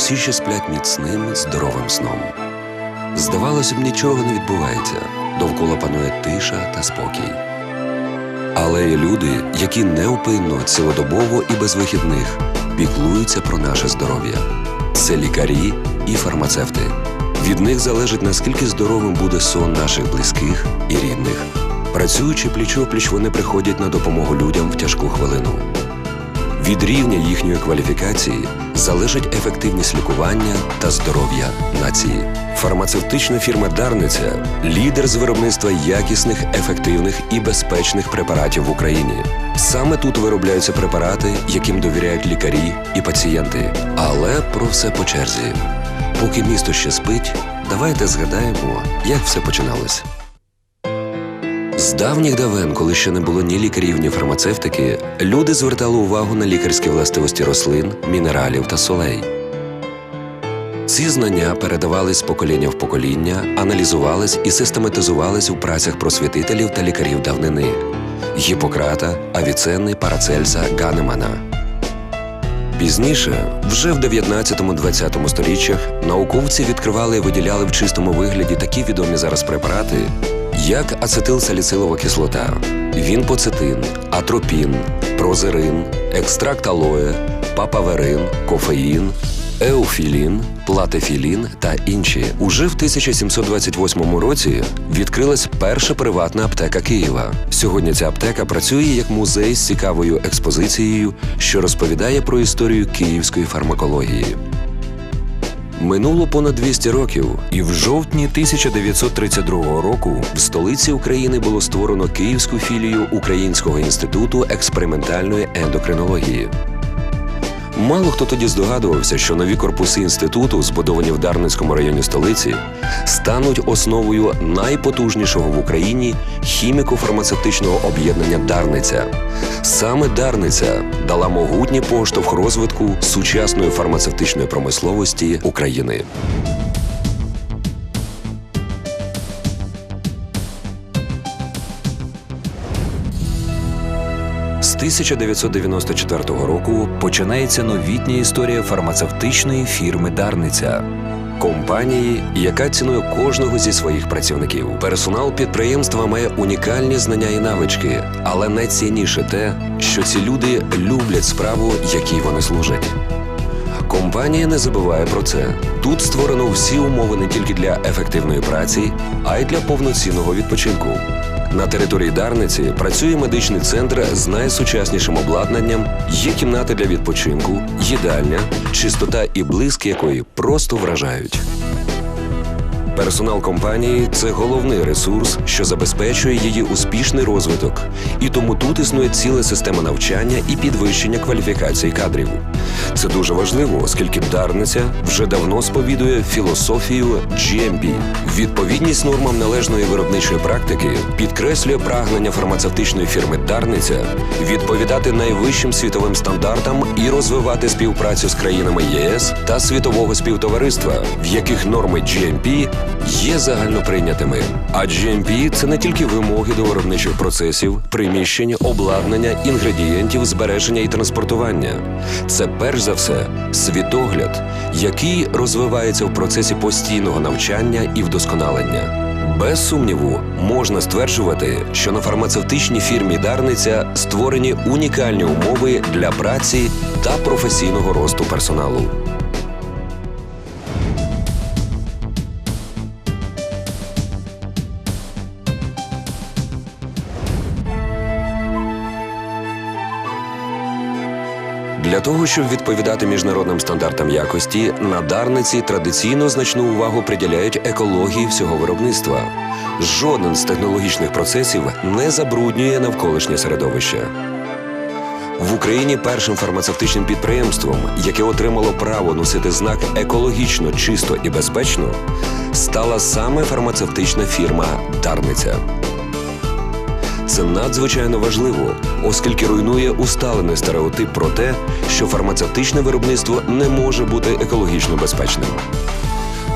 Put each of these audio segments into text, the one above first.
усі ще сплять міцним, здоровим сном. Здавалося б, нічого не відбувається, довкола панує тиша та спокій. Але є люди, які неупинно, цілодобово і без вихідних піклуються про наше здоров'я. Це лікарі і фармацевти. Від них залежить наскільки здоровим буде сон наших близьких і рідних. Працюючи пліч-опліч, вони приходять на допомогу людям в тяжку хвилину. Від рівня їхньої кваліфікації залежить ефективність лікування та здоров'я нації. Фармацевтична фірма Дарниця лідер з виробництва якісних, ефективних і безпечних препаратів в Україні. Саме тут виробляються препарати, яким довіряють лікарі і пацієнти. Але про все по черзі. Поки місто ще спить, давайте згадаємо, як все починалось. З давніх давен, коли ще не було ні лікарів, ні фармацевтики, люди звертали увагу на лікарські властивості рослин, мінералів та солей. Ці знання передавались з покоління в покоління, аналізувались і систематизувались у працях просвітителів та лікарів давнини Гіппократа, Авіценни, Парацельса, Ганемана. Пізніше, вже в 19-20 сторіччях, науковці відкривали і виділяли в чистому вигляді такі відомі зараз препарати, як ацетилсаліцилова кислота, вінпоцетин, атропін, прозерин, екстракт алоє, папаверин, кофеїн, еофілін, платефілін та інші. Уже в 1728 році відкрилась перша приватна аптека Києва. Сьогодні ця аптека працює як музей з цікавою експозицією, що розповідає про історію київської фармакології. Минуло понад 200 років, і в жовтні 1932 року в столиці України було створено Київську філію Українського інституту експериментальної ендокринології. Мало хто тоді здогадувався, що нові корпуси інституту, збудовані в Дарницькому районі столиці, стануть основою найпотужнішого в Україні хіміко-фармацевтичного об'єднання Дарниця. Саме Дарниця дала могутній поштовх розвитку сучасної фармацевтичної промисловості України. 1994 року починається новітня історія фармацевтичної фірми Дарниця. Компанії, яка цінує кожного зі своїх працівників. Персонал підприємства має унікальні знання і навички, але найцінніше те, що ці люди люблять справу, якій вони служать. Компанія не забуває про це. Тут створено всі умови не тільки для ефективної праці, а й для повноцінного відпочинку. На території Дарниці працює медичний центр з найсучаснішим обладнанням, є кімната для відпочинку, їдальня, чистота і блиск якої просто вражають. Персонал компанії це головний ресурс, що забезпечує її успішний розвиток, і тому тут існує ціла система навчання і підвищення кваліфікації кадрів. Це дуже важливо, оскільки Дарниця вже давно сповідує філософію GMP. Відповідність нормам належної виробничої практики підкреслює прагнення фармацевтичної фірми Дарниця відповідати найвищим світовим стандартам і розвивати співпрацю з країнами ЄС та світового співтовариства, в яких норми GMP є загальноприйнятими. А GMP – це не тільки вимоги до виробничих процесів, приміщення, обладнання, інгредієнтів, збереження і транспортування. Це перш за все світогляд, який розвивається в процесі постійного навчання і вдосконалення. Без сумніву, можна стверджувати, що на фармацевтичній фірмі Дарниця створені унікальні умови для праці та професійного росту персоналу. Для того, щоб відповідати міжнародним стандартам якості, на Дарниці традиційно значну увагу приділяють екології всього виробництва. Жоден з технологічних процесів не забруднює навколишнє середовище. В Україні першим фармацевтичним підприємством, яке отримало право носити знак екологічно чисто і безпечно, стала саме фармацевтична фірма Дарниця. Це надзвичайно важливо, оскільки руйнує усталений стереотип про те, що фармацевтичне виробництво не може бути екологічно безпечним.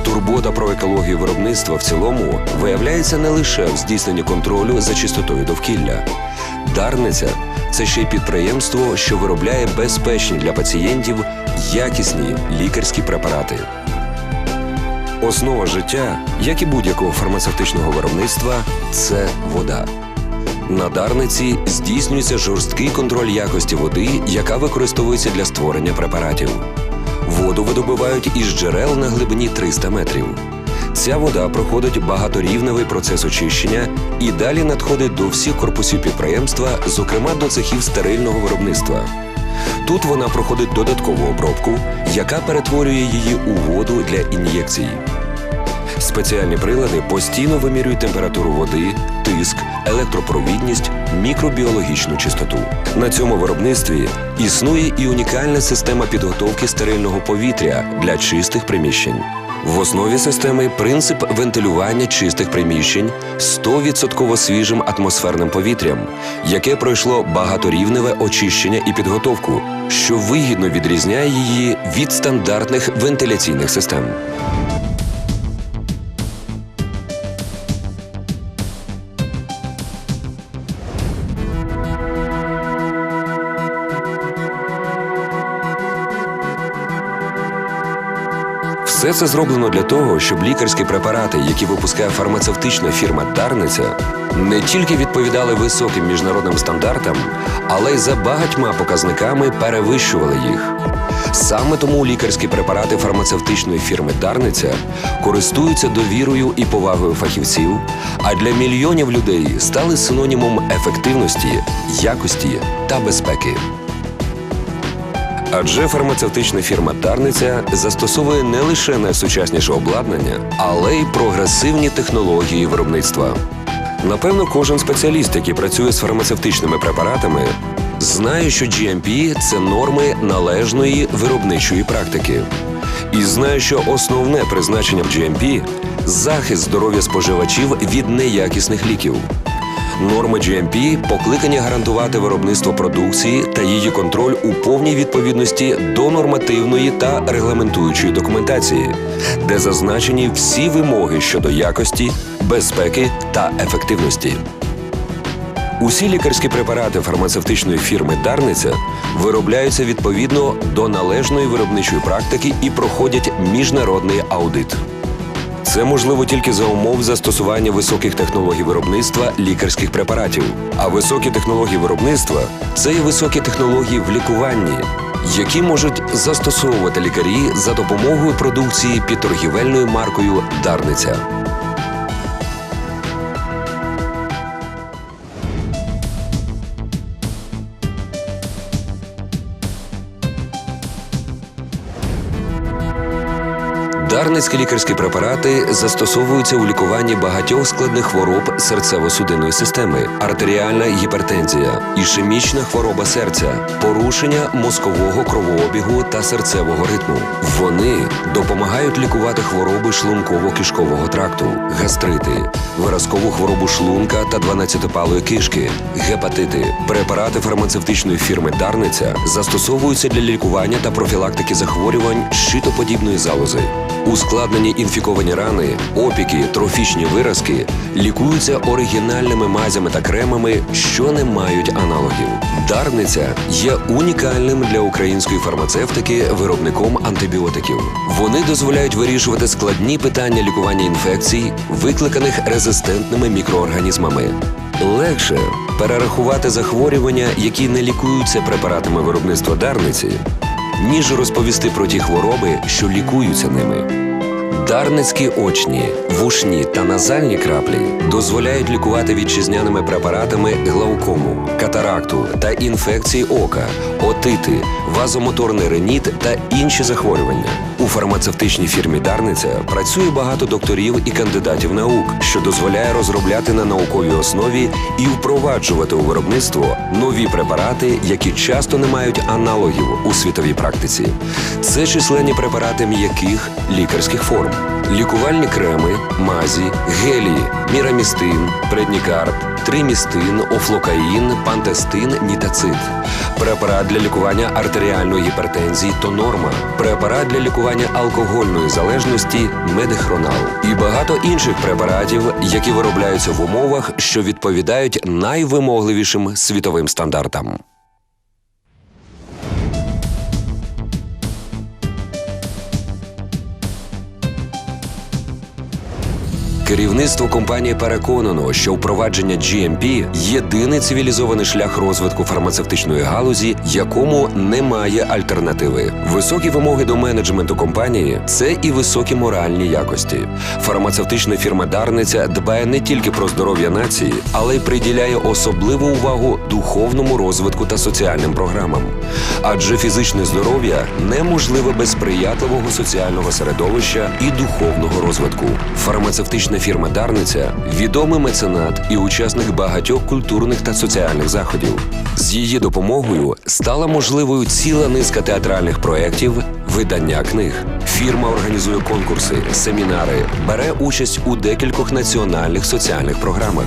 Турбота про екологію виробництва в цілому виявляється не лише в здійсненні контролю за чистотою довкілля. Дарниця це ще й підприємство, що виробляє безпечні для пацієнтів якісні лікарські препарати. Основа життя, як і будь-якого фармацевтичного виробництва, це вода. На Дарниці здійснюється жорсткий контроль якості води, яка використовується для створення препаратів. Воду видобувають із джерел на глибині 300 метрів. Ця вода проходить багаторівневий процес очищення і далі надходить до всіх корпусів підприємства, зокрема до цехів стерильного виробництва. Тут вона проходить додаткову обробку, яка перетворює її у воду для ін'єкцій. Спеціальні прилади постійно вимірюють температуру води, тиск, електропровідність, мікробіологічну чистоту. На цьому виробництві існує і унікальна система підготовки стерильного повітря для чистих приміщень. В основі системи принцип вентилювання чистих приміщень 100% свіжим атмосферним повітрям, яке пройшло багаторівневе очищення і підготовку, що вигідно відрізняє її від стандартних вентиляційних систем. Все це зроблено для того, щоб лікарські препарати, які випускає фармацевтична фірма Дарниця, не тільки відповідали високим міжнародним стандартам, але й за багатьма показниками перевищували їх. Саме тому лікарські препарати фармацевтичної фірми Дарниця користуються довірою і повагою фахівців, а для мільйонів людей стали синонімом ефективності, якості та безпеки. Адже фармацевтична фірма Дарниця застосовує не лише найсучасніше обладнання, але й прогресивні технології виробництва. Напевно, кожен спеціаліст, який працює з фармацевтичними препаратами, знає, що GMP – це норми належної виробничої практики. І знає, що основне призначення в GMP – захист здоров'я споживачів від неякісних ліків. Норми GMP покликані гарантувати виробництво продукції та її контроль у повній відповідності до нормативної та регламентуючої документації, де зазначені всі вимоги щодо якості, безпеки та ефективності. Усі лікарські препарати фармацевтичної фірми Дарниця виробляються відповідно до належної виробничої практики і проходять міжнародний аудит. Це можливо тільки за умов застосування високих технологій виробництва лікарських препаратів. А високі технології виробництва це і високі технології в лікуванні, які можуть застосовувати лікарі за допомогою продукції під торгівельною маркою Дарниця. Дарницькі лікарські препарати застосовуються у лікуванні багатьох складних хвороб серцево-судинної системи, артеріальна гіпертензія, ішемічна хвороба серця, порушення мозкового кровообігу та серцевого ритму. Вони допомагають лікувати хвороби шлунково-кишкового тракту, гастрити, виразкову хворобу шлунка та 12-палої кишки, гепатити. Препарати фармацевтичної фірми Дарниця застосовуються для лікування та профілактики захворювань щитоподібної залози. Ускладнені інфіковані рани, опіки, трофічні виразки лікуються оригінальними мазями та кремами, що не мають аналогів. Дарниця є унікальним для української фармацевтики виробником антибіотиків. Вони дозволяють вирішувати складні питання лікування інфекцій, викликаних резистентними мікроорганізмами. Легше перерахувати захворювання, які не лікуються препаратами виробництва Дарниці, ніж розповісти про ті хвороби, що лікуються ними. Дарницькі очні, вушні та назальні краплі дозволяють лікувати вітчизняними препаратами глаукому, катаракту та інфекції ока, отити, вазомоторний реніт та інші захворювання. У фармацевтичній фірмі Дарниця працює багато докторів і кандидатів наук, що дозволяє розробляти на науковій основі і впроваджувати у виробництво нові препарати, які часто не мають аналогів у світовій практиці. Це численні препарати м'яких лікарських форм, Лікувальні креми, мазі, гелії, мірамістин, преднікарп, тримістин, офлокаїн, пантестин, нітацит. Препарат для лікування артеріальної гіпертензії то норма. Препарат для лікування алкогольної залежності медихронал. І багато інших препаратів, які виробляються в умовах, що відповідають найвимогливішим світовим стандартам. Керівництво компанії переконано, що впровадження GMP – єдиний цивілізований шлях розвитку фармацевтичної галузі, якому немає альтернативи. Високі вимоги до менеджменту компанії це і високі моральні якості. Фармацевтична фірма Дарниця дбає не тільки про здоров'я нації, але й приділяє особливу увагу духовному розвитку та соціальним програмам. Адже фізичне здоров'я неможливе без сприятливого соціального середовища і духовного розвитку. Фармацевтична фірма Дарниця відомий меценат і учасник багатьох культурних та соціальних заходів. З її допомогою стала можливою ціла низка театральних проєктів, видання книг. Фірма організує конкурси, семінари, бере участь у декількох національних соціальних програмах.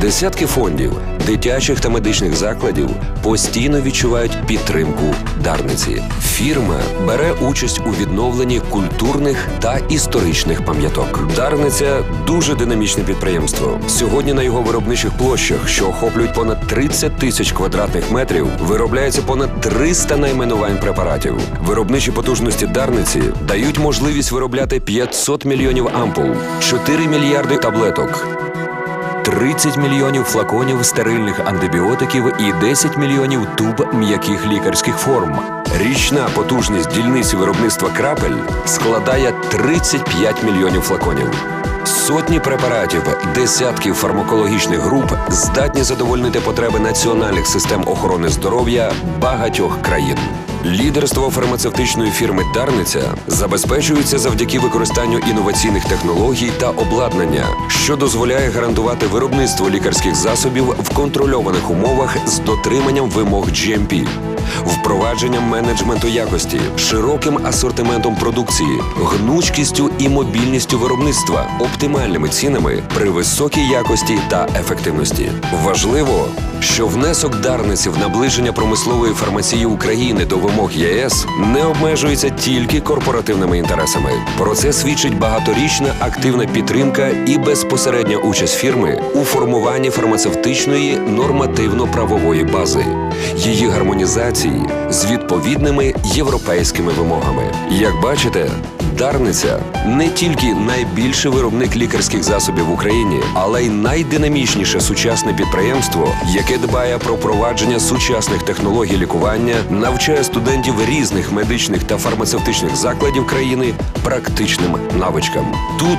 Десятки фондів, дитячих та медичних закладів постійно відчувають підтримку Дарниці. Фірма бере участь у відновленні культурних та історичних пам'яток. Дарниця дуже динамічне підприємство. Сьогодні на його виробничих площах, що охоплюють понад 30 тисяч квадратних метрів, виробляється понад 300 найменувань препаратів. Виробничі потужності Дарниці дають можливість виробляти 500 мільйонів ампул, 4 мільярди таблеток. 30 мільйонів флаконів стерильних антибіотиків і 10 мільйонів туб м'яких лікарських форм. Річна потужність дільниці виробництва крапель складає 35 мільйонів флаконів. Сотні препаратів, десятки фармакологічних груп здатні задовольнити потреби національних систем охорони здоров'я багатьох країн. Лідерство фармацевтичної фірми Дарниця забезпечується завдяки використанню інноваційних технологій та обладнання, що дозволяє гарантувати виробництво лікарських засобів в контрольованих умовах з дотриманням вимог GMP, впровадженням менеджменту якості, широким асортиментом продукції, гнучкістю і мобільністю виробництва, оптимальними цінами при високій якості та ефективності. Важливо, що внесок Дарниці в наближення промислової фармації України до вимог ЄС не обмежується тільки корпоративними інтересами. Про це свідчить багаторічна активна підтримка і безпосередня участь фірми у формуванні фармацевтичної нормативно-правової бази, її гармонізації з відповідними європейськими вимогами. Як бачите, Дарниця не тільки найбільший виробник лікарських засобів в Україні, але й найдинамічніше сучасне підприємство, яке дбає про провадження сучасних технологій лікування, навчає студентів різних медичних та фармацевтичних закладів країни практичним навичкам. Тут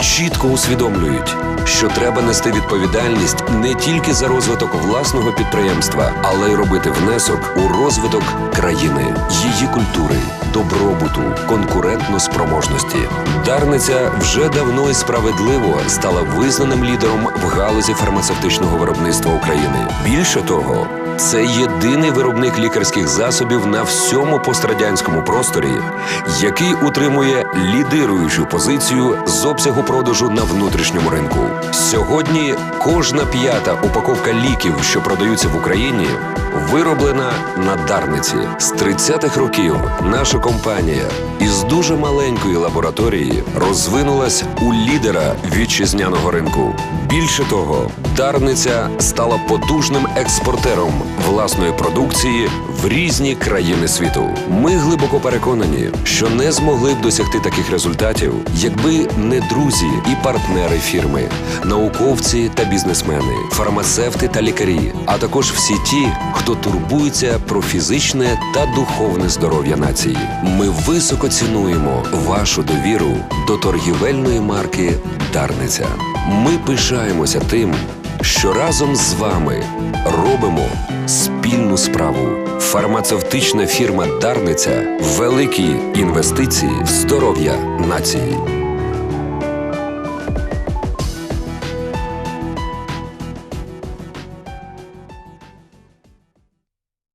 чітко усвідомлюють, що треба нести відповідальність не тільки за розвиток власного підприємства, але й робити внесок у розвиток країни, її культури, добробуту, конкурентно спроможності. Дарниця вже давно і справедливо стала визнаним лідером в галузі фармацевтичного виробництва України. Більше того, це єдиний виробник лікарських засобів на всьому пострадянському просторі, який утримує лідируючу позицію з обсягу продажу на внутрішньому ринку. Сьогодні кожна п'ята упаковка ліків, що продаються в Україні, вироблена на Дарниці. З 30-х років наша компанія із дуже маленької лабораторії розвинулась у лідера вітчизняного ринку. Більше того, Дарниця стала потужним експортером власної продукції в різні країни світу. Ми глибоко переконані, що не змогли б досягти таких результатів, якби не друзі і партнери фірми, науковці та бізнесмени, фармацевти та лікарі, а також всі ті, хто турбується про фізичне та духовне здоров'я нації. Ми високо цінуємо вашу довіру до торгівельної марки Дарниця. Ми пишаємося тим, що разом з вами робимо спільну справу. Фармацевтична фірма Дарниця великі інвестиції в здоров'я нації.